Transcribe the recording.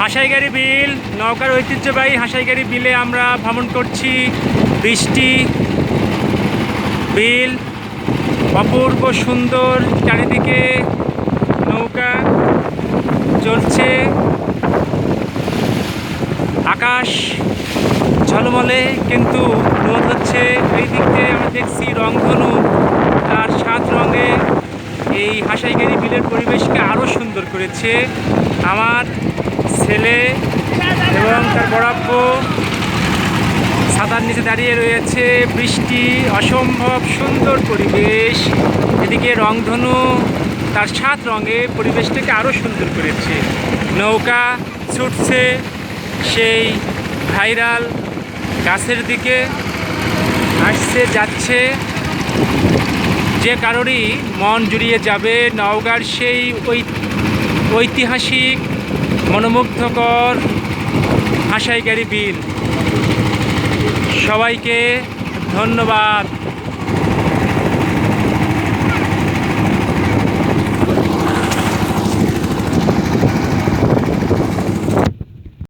হাসাইগাড়ি বিল, নৌকার ঐতিহ্যবাহী হাসাইগাড়ি বিলে আমরা ভ্রমণ করছি। বৃষ্টি বিল, অপূর্ব সুন্দর চারিদিকে নৌকা চলছে। আকাশ ঝলমলে কিন্তু রোদ হচ্ছে। এই দিক দিয়ে আমরা দেখছি রংধনু। তার সাত রঙে এই হাসাইগাড়ি বিলের পরিবেশকে আরও সুন্দর করেছে। আমার ছেলে এবং তার বরাব্য ছাতার নিচে দাঁড়িয়ে রয়েছে। বৃষ্টি অসম্ভব সুন্দর পরিবেশ। এদিকে রংধনু তার সাত রঙে পরিবেশটাকে আরও সুন্দর করেছে। নৌকা ছুটছে সেই ভাইরাল গাছের দিকে, আসছে, যাচ্ছে। যে কারোরই মন জুড়িয়ে যাবে নওগাঁর সেই ঐতিহাসিক মনোমুগ্ধকর আশাইকারী বিল সবাইকে ধন্যবাদ।